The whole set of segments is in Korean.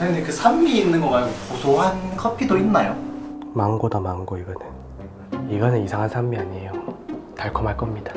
근데 그 산미 있는 거 말고 고소한 커피도 있나요? 망고다 망고 이거는. 이거는 이상한 산미 아니에요. 달콤할 겁니다.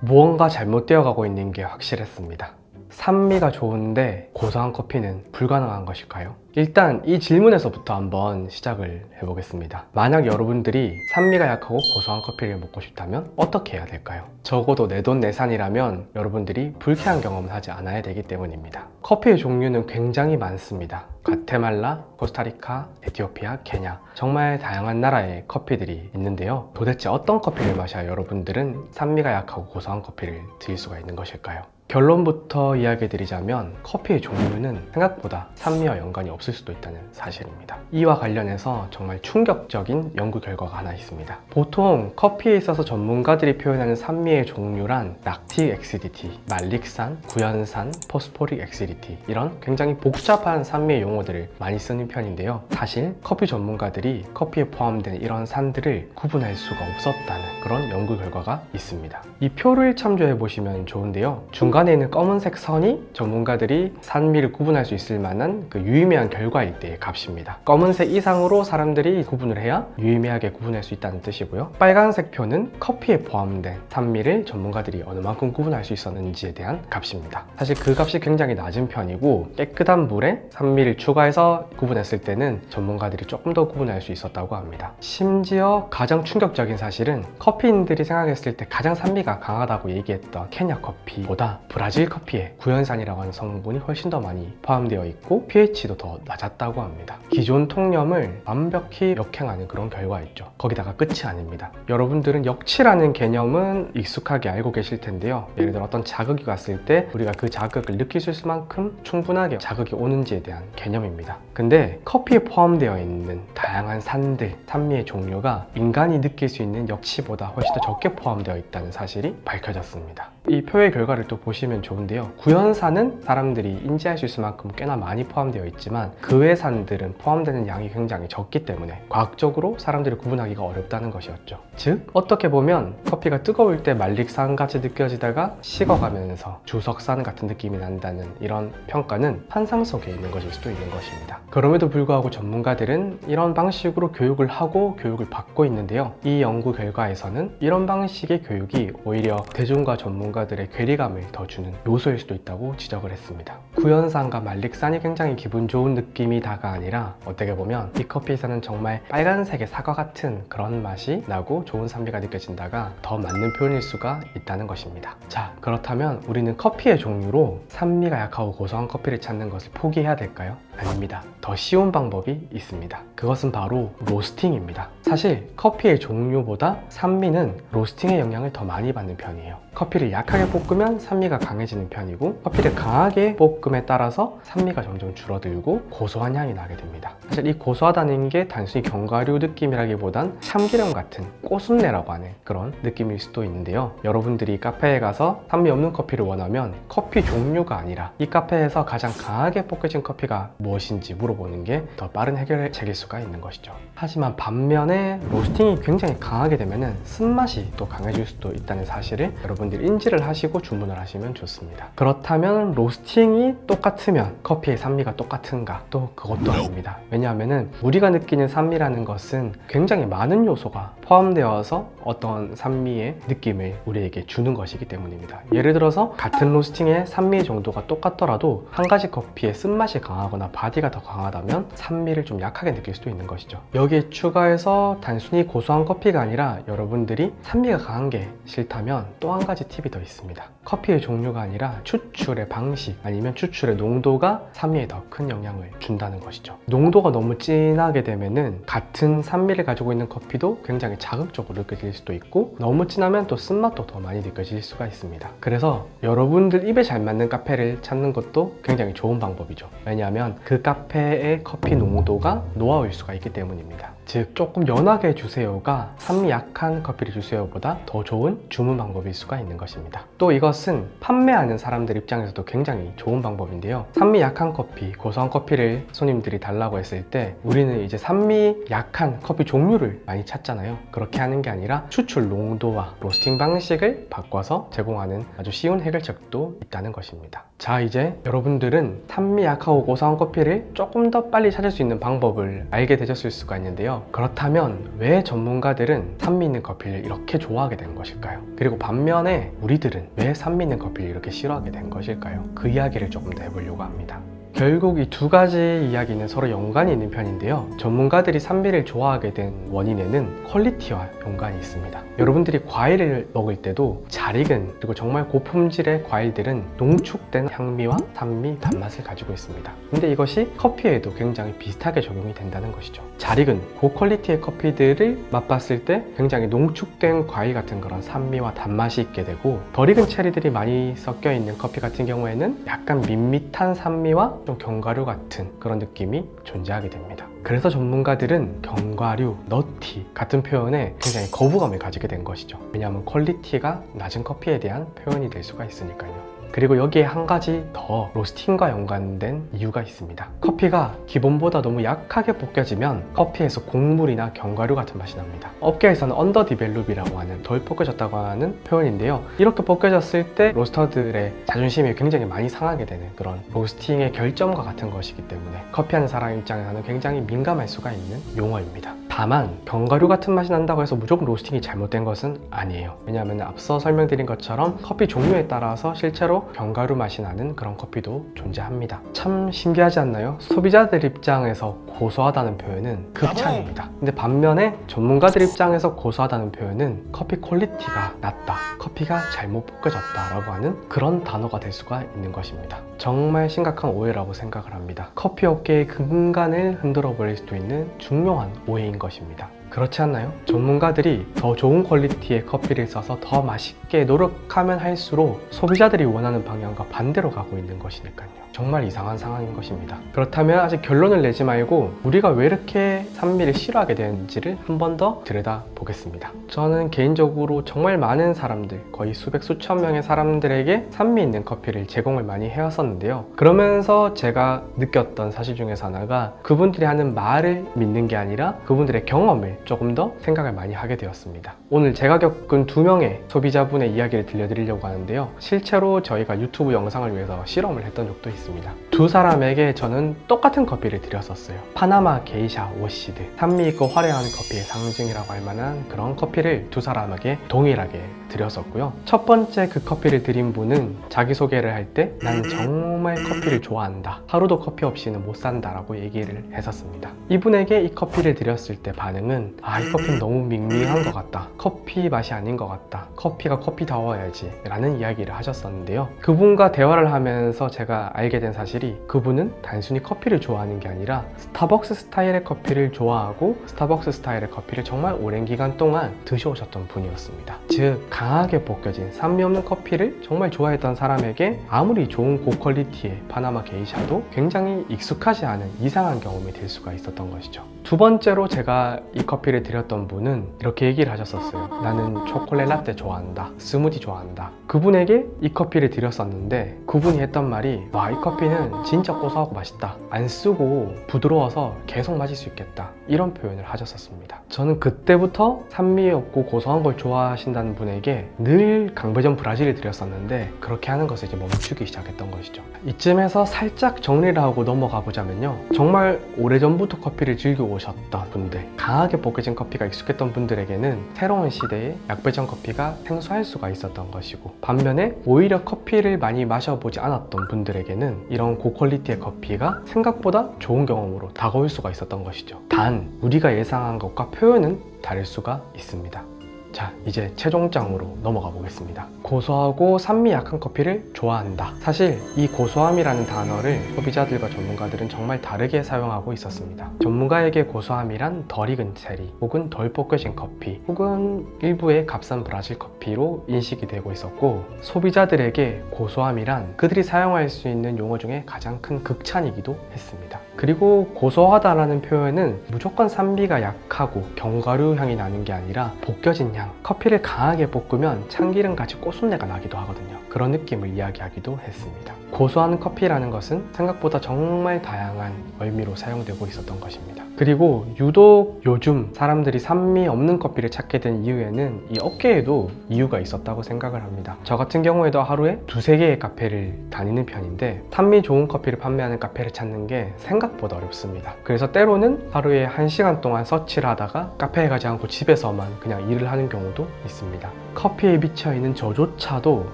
무언가 잘못되어 가고 있는 게 확실했습니다 산미가 좋은데 고소한 커피는 불가능한 것일까요? 일단 이 질문에서부터 한번 시작을 해보겠습니다. 만약 여러분들이 산미가 약하고 고소한 커피를 먹고 싶다면 어떻게 해야 될까요? 적어도 내돈내산이라면 여러분들이 불쾌한 경험을 하지 않아야 되기 때문입니다. 커피의 종류는 굉장히 많습니다. 과테말라, 코스타리카, 에티오피아, 케냐 정말 다양한 나라의 커피들이 있는데요. 도대체 어떤 커피를 마셔야 여러분들은 산미가 약하고 고소한 커피를 드릴 수가 있는 것일까요? 결론부터 이야기 드리자면 커피의 종류는 생각보다 산미와 연관이 없을 수도 있다는 사실입니다. 이와 관련해서 정말 충격적인 연구 결과가 하나 있습니다. 보통 커피에 있어서 전문가들이 표현하는 산미의 종류란 락틱 엑시디티, 말릭산, 구연산, 포스포릭 엑시디티 이런 굉장히 복잡한 산미의 용어들을 많이 쓰는 편인데요. 사실 커피 전문가들이 커피에 포함된 이런 산들을 구분할 수가 없었다는 그런 연구 결과가 있습니다. 이 표를 참조해 보시면 좋은데요. 중 간에 있는 검은색 선이 전문가들이 산미를 구분할 수 있을 만한 그 유의미한 결과일 때의 값입니다. 검은색 이상으로 사람들이 구분을 해야 유의미하게 구분할 수 있다는 뜻이고요. 빨간색 표는 커피에 포함된 산미를 전문가들이 어느 만큼 구분할 수 있었는지에 대한 값입니다. 사실 그 값이 굉장히 낮은 편이고 깨끗한 물에 산미를 추가해서 구분했을 때는 전문가들이 조금 더 구분할 수 있었다고 합니다. 심지어 가장 충격적인 사실은 커피인들이 생각했을 때 가장 산미가 강하다고 얘기했던 케냐 커피보다 브라질 커피에 구연산이라고 하는 성분이 훨씬 더 많이 포함되어 있고 pH도 더 낮았다고 합니다. 기존 통념을 완벽히 역행하는 그런 결과였죠. 거기다가 끝이 아닙니다. 여러분들은 역치라는 개념은 익숙하게 알고 계실 텐데요. 예를 들어 어떤 자극이 왔을 때 우리가 그 자극을 느낄 수 있을 만큼 충분하게 자극이 오는지에 대한 개념입니다. 근데 커피에 포함되어 있는 다양한 산들, 산미의 종류가 인간이 느낄 수 있는 역치보다 훨씬 더 적게 포함되어 있다는 사실이 밝혀졌습니다. 이 표의 결과를 또 보시 면 좋은데요. 구연산은 사람들이 인지할 수 있을 만큼 꽤나 많이 포함되어 있지만 그 외 산들은 포함되는 양이 굉장히 적기 때문에 과학적으로 사람들이 구분하기가 어렵다는 것이었죠. 즉 어떻게 보면 커피가 뜨거울 때 말릭산 같이 느껴지다가 식어가면서 주석산 같은 느낌이 난다는 이런 평가는 환상 속에 있는 것일 수도 있는 것입니다. 그럼에도 불구하고 전문가들은 이런 방식으로 교육을 하고 교육을 받고 있는데요. 이 연구 결과에서는 이런 방식의 교육이 오히려 대중과 전문가들의 괴리감을 더 주는 요소일 수도 있다고 지적을 했습니다. 구연산과 말릭산이 굉장히 기분 좋은 느낌이 다가 아니라 어떻게 보면 이 커피에서는 정말 빨간색의 사과 같은 그런 맛이 나고 좋은 산미가 느껴진다가 더 맞는 표현일 수가 있다는 것입니다. 자, 그렇다면 우리는 커피의 종류로 산미가 약하고 고소한 커피를 찾는 것을 포기해야 될까요? 아닙니다. 더 쉬운 방법이 있습니다. 그것은 바로 로스팅입니다. 사실 커피의 종류보다 산미는 로스팅의 영향을 더 많이 받는 편이에요. 커피를 약하게 볶으면 산미가 강해지는 편이고 커피를 강하게 볶음에 따라서 산미가 점점 줄어들고 고소한 향이 나게 됩니다. 사실 이 고소하다는 게 단순히 견과류 느낌이라기보단 참기름 같은 꼬순내라고 하는 그런 느낌일 수도 있는데요. 여러분들이 카페에 가서 산미 없는 커피를 원하면 커피 종류가 아니라 이 카페에서 가장 강하게 볶여진 커피가 무엇인지 물어보는 게 더 빠른 해결책일 수가 있는 것이죠. 하지만 반면에 로스팅이 굉장히 강하게 되면 쓴맛이 또 강해질 수도 있다는 사실을 여러분들이 인지를 하시고 주문을 하시면 좋습니다. 그렇다면 로스팅이 똑같으면 커피의 산미가 똑같은가? 또 그것도 아닙니다. 왜냐하면 우리가 느끼는 산미라는 것은 굉장히 많은 요소가 포함되어서 어떤 산미의 느낌을 우리에게 주는 것이기 때문입니다. 예를 들어서 같은 로스팅의 산미 정도가 똑같더라도 한 가지 커피의 쓴맛이 강하거나 바디가 더 강하다면 산미를 좀 약하게 느낄 수도 있는 것이죠. 여기에 추가해서 단순히 고소한 커피가 아니라 여러분들이 산미가 강한 게 싫다면 또 한 가지 팁이 더 있습니다. 커피의 종류가 아니라 추출의 방식 아니면 추출의 농도가 산미에 더 큰 영향을 준다는 것이죠. 농도가 너무 진하게 되면은 같은 산미를 가지고 있는 커피도 굉장히 자극적으로 느껴질 수도 있고 너무 진하면 또 쓴맛도 더 많이 느껴질 수가 있습니다. 그래서 여러분들 입에 잘 맞는 카페를 찾는 것도 굉장히 좋은 방법이죠. 왜냐하면 그 카페의 커피 농도가 노하우일 수가 있기 때문입니다. 즉 조금 연하게 주세요가 산미 약한 커피를 주세요보다 더 좋은 주문 방법일 수가 있는 것입니다. 또 이것은 판매하는 사람들 입장에서도 굉장히 좋은 방법인데요. 산미 약한 커피, 고소한 커피를 손님들이 달라고 했을 때 우리는 이제 산미 약한 커피 종류를 많이 찾잖아요. 그렇게 하는 게 아니라 추출 농도와 로스팅 방식을 바꿔서 제공하는 아주 쉬운 해결책도 있다는 것입니다. 자, 이제 여러분들은 산미 약하고 고소한 커피를 조금 더 빨리 찾을 수 있는 방법을 알게 되셨을 수가 있는데요. 그렇다면 왜 전문가들은 산미 있는 커피를 이렇게 좋아하게 된 것일까요? 그리고 반면에 우리들은 왜 산미 있는 커피를 이렇게 싫어하게 된 것일까요? 그 이야기를 조금 더 해보려고 합니다. 결국 이 두 가지 이야기는 서로 연관이 있는 편인데요. 전문가들이 산미를 좋아하게 된 원인에는 퀄리티와 연관이 있습니다. 여러분들이 과일을 먹을 때도 잘 익은 그리고 정말 고품질의 과일들은 농축된 향미와 산미, 단맛을 가지고 있습니다. 근데 이것이 커피에도 굉장히 비슷하게 적용이 된다는 것이죠. 잘 익은 고퀄리티의 커피들을 맛봤을 때 굉장히 농축된 과일 같은 그런 산미와 단맛이 있게 되고 덜 익은 체리들이 많이 섞여 있는 커피 같은 경우에는 약간 밋밋한 산미와 좀 견과류 같은 그런 느낌이 존재하게 됩니다. 그래서 전문가들은 견과류, 너티 같은 표현에 굉장히 거부감을 가지게 된 것이죠. 왜냐하면 퀄리티가 낮은 커피에 대한 표현이 될 수가 있으니까요. 그리고 여기에 한 가지 더 로스팅과 연관된 이유가 있습니다. 커피가 기본보다 너무 약하게 볶여지면 커피에서 곡물이나 견과류 같은 맛이 납니다. 업계에서는 언더 디벨롭이라고 하는 덜 볶여졌다고 하는 표현인데요. 이렇게 볶여졌을 때 로스터들의 자존심이 굉장히 많이 상하게 되는 그런 로스팅의 결점과 같은 것이기 때문에 커피하는 사람 입장에서는 굉장히 민감할 수가 있는 용어입니다. 다만 견과류 같은 맛이 난다고 해서 무조건 로스팅이 잘못된 것은 아니에요. 왜냐하면 앞서 설명드린 것처럼 커피 종류에 따라서 실제로 견과류 맛이 나는 그런 커피도 존재합니다. 참 신기하지 않나요? 소비자들 입장에서 고소하다는 표현은 극찬입니다. 근데 반면에 전문가들 입장에서 고소하다는 표현은 커피 퀄리티가 낮다, 커피가 잘못 볶여졌다 라고 하는 그런 단어가 될 수가 있는 것입니다. 정말 심각한 오해라고 생각을 합니다. 커피 업계의 근간을 흔들어 버릴 수도 있는 중요한 오해인 것 입니다. 그렇지 않나요? 전문가들이 더 좋은 퀄리티의 커피를 써서 더 맛있게 노력하면 할수록 소비자들이 원하는 방향과 반대로 가고 있는 것이니까요. 정말 이상한 상황인 것입니다. 그렇다면 아직 결론을 내지 말고 우리가 왜 이렇게 산미를 싫어하게 되는지를 한 번 더 들여다 보겠습니다. 저는 개인적으로 정말 많은 사람들, 거의 수백 수천 명의 사람들에게 산미 있는 커피를 제공을 많이 해왔었는데요. 그러면서 제가 느꼈던 사실 중에서 하나가 그분들이 하는 말을 믿는 게 아니라 그분들의 경험을 조금 더 생각을 많이 하게 되었습니다. 오늘 제가 겪은 두 명의 소비자분의 이야기를 들려드리려고 하는데요. 실제로 저희가 유튜브 영상을 위해서 실험을 했던 적도 있습니다. 두 사람에게 저는 똑같은 커피를 드렸었어요. 파나마 게이샤 오시드. 산미 있고 화려한 커피의 상징이라고 할 만한 그런 커피를 두 사람에게 동일하게 드렸었고요. 첫 번째 그 커피를 드린 분은 자기소개를 할때 나는 정말 커피를 좋아한다. 하루도 커피 없이는 못 산다 라고 얘기를 했었습니다. 이분에게 이 커피를 드렸을 때 반응은 아, 이 커피는 너무 밍밍한 것 같다. 커피 맛이 아닌 것 같다. 커피가 커피다워야지. 라는 이야기를 하셨었는데요. 그분과 대화를 하면서 제가 알게 된 사실이 그분은 단순히 커피를 좋아하는 게 아니라 스타벅스 스타일의 커피를 좋아하고 스타벅스 스타일의 커피를 정말 오랜 기간 동안 드셔오셨던 분이었습니다. 즉, 강하게 볶여진 산미 없는 커피를 정말 좋아했던 사람에게 아무리 좋은 고퀄리티의 파나마 게이샤도 굉장히 익숙하지 않은 이상한 경험이 될 수가 있었던 것이죠. 두 번째로 제가 이 커피를 드렸던 분은 이렇게 얘기를 하셨었어요. 나는 초콜릿 라떼 좋아한다. 스무디 좋아한다. 그분에게 이 커피를 드렸었는데 그분이 했던 말이 와, 이 커피는 진짜 고소하고 맛있다. 안 쓰고 부드러워서 계속 마실 수 있겠다. 이런 표현을 하셨었습니다. 저는 그때부터 산미 없고 고소한 걸 좋아하신다는 분에게 늘 강배전 브라질을 드렸었는데 그렇게 하는 것을 이제 멈추기 시작했던 것이죠. 이쯤에서 살짝 정리를 하고 넘어가 보자면요. 정말 오래전부터 커피를 즐겨 오셨던 분들, 강하게 볶여진 커피가 익숙했던 분들에게는 새로운 시대의 약배전 커피가 생소할 수가 있었던 것이고 반면에 오히려 커피를 많이 마셔보지 않았던 분들에게는 이런 고퀄리티의 커피가 생각보다 좋은 경험으로 다가올 수가 있었던 것이죠. 단 우리가 예상한 것과 표현은 다를 수가 있습니다. 자, 이제 최종장으로 넘어가 보겠습니다. 고소하고 산미 약한 커피를 좋아한다. 사실 이 고소함이라는 단어를 소비자들과 전문가들은 정말 다르게 사용하고 있었습니다. 전문가에게 고소함이란 덜 익은 체리, 혹은 덜 볶여진 커피, 혹은 일부의 값싼 브라질 커피로 인식이 되고 있었고, 소비자들에게 고소함이란 그들이 사용할 수 있는 용어 중에 가장 큰 극찬이기도 했습니다. 그리고 고소하다라는 표현은 무조건 산미가 약하고 견과류 향이 나는 게 아니라 볶여진 향, 커피를 강하게 볶으면 참기름 같이 꼬순내가 나기도 하거든요. 그런 느낌을 이야기하기도 했습니다. 고소한 커피라는 것은 생각보다 정말 다양한 의미로 사용되고 있었던 것입니다. 그리고 유독 요즘 사람들이 산미 없는 커피를 찾게 된 이유에는 이 업계에도 이유가 있었다고 생각을 합니다. 저 같은 경우에도 하루에 두세 개의 카페를 다니는 편인데 산미 좋은 커피를 판매하는 카페를 찾는 게 생각보다 어렵습니다. 그래서 때로는 하루에 한시간 동안 서치를 하다가 카페에 가지 않고 집에서만 그냥 일을 하는 경우도 있습니다. 커피에 비쳐있는 저조차도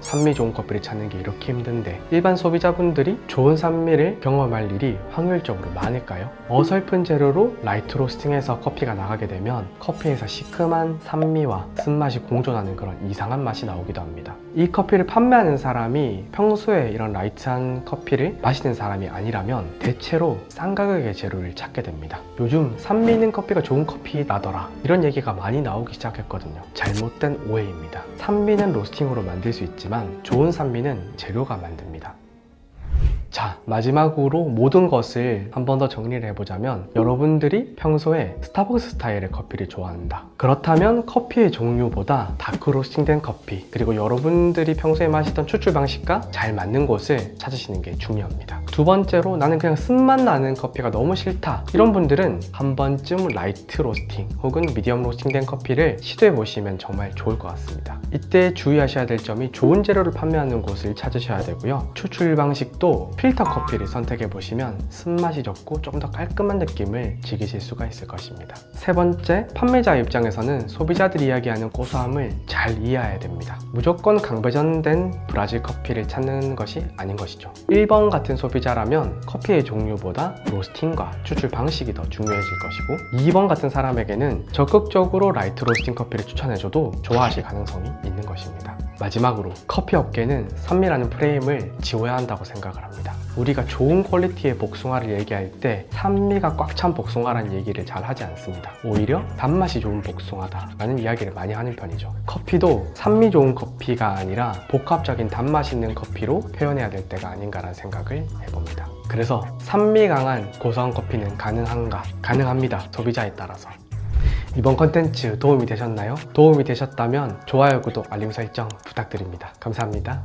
산미 좋은 커피를 찾는 게 이렇게 힘든데 일반 소비자분들이 좋은 산미를 경험할 일이 확률적으로 많을까요? 어설픈 재료로 라이트 로스팅해서 커피가 나가게 되면 커피에서 시큼한 산미와 쓴맛이 공존하는 그런 이상한 맛이 나오기도 합니다. 이 커피를 판매하는 사람이 평소에 이런 라이트한 커피를 마시는 사람이 아니라면 대체로 싼 가격의 재료를 찾게 됩니다. 요즘 산미 있는 커피가 좋은 커피 나더라 이런 얘기가 많이 나오기 시작했거든요. 잘못된 오해입니다. 산미는 로스팅으로 만들 수 있지만 좋은 산미는 재료가 만듭니다. 자, 마지막으로 모든 것을 한 번 더 정리를 해보자면 여러분들이 평소에 스타벅스 스타일의 커피를 좋아한다. 그렇다면 커피의 종류보다 다크 로스팅된 커피 그리고 여러분들이 평소에 마시던 추출 방식과 잘 맞는 곳을 찾으시는 게 중요합니다. 두 번째로 나는 그냥 쓴맛 나는 커피가 너무 싫다. 이런 분들은 한 번쯤 라이트 로스팅 혹은 미디엄 로스팅된 커피를 시도해 보시면 정말 좋을 것 같습니다. 이때 주의하셔야 될 점이 좋은 재료를 판매하는 곳을 찾으셔야 되고요. 추출 방식도 필터 커피를 선택해 보시면 쓴맛이 적고 조금 더 깔끔한 느낌을 즐기실 수가 있을 것입니다. 세 번째, 판매자 입장에서는 소비자들이 이야기하는 고소함을 잘 이해해야 됩니다. 무조건 강배전된 브라질 커피를 찾는 것이 아닌 것이죠. 1번 같은 소비자라면 커피의 종류보다 로스팅과 추출 방식이 더 중요해질 것이고 2번 같은 사람에게는 적극적으로 라이트 로스팅 커피를 추천해줘도 좋아하실 가능성이 있는 것입니다. 마지막으로 커피 업계는 산미라는 프레임을 지워야 한다고 생각을 합니다. 우리가 좋은 퀄리티의 복숭아를 얘기할 때 산미가 꽉 찬 복숭아라는 얘기를 잘 하지 않습니다. 오히려 단맛이 좋은 복숭아다라는 이야기를 많이 하는 편이죠. 커피도 산미 좋은 커피가 아니라 복합적인 단맛 있는 커피로 표현해야 될 때가 아닌가라는 생각을 해봅니다. 그래서 산미 강한 고소한 커피는 가능한가? 가능합니다. 소비자에 따라서. 이번 컨텐츠 도움이 되셨나요? 도움이 되셨다면 좋아요, 구독, 알림 설정 부탁드립니다. 감사합니다.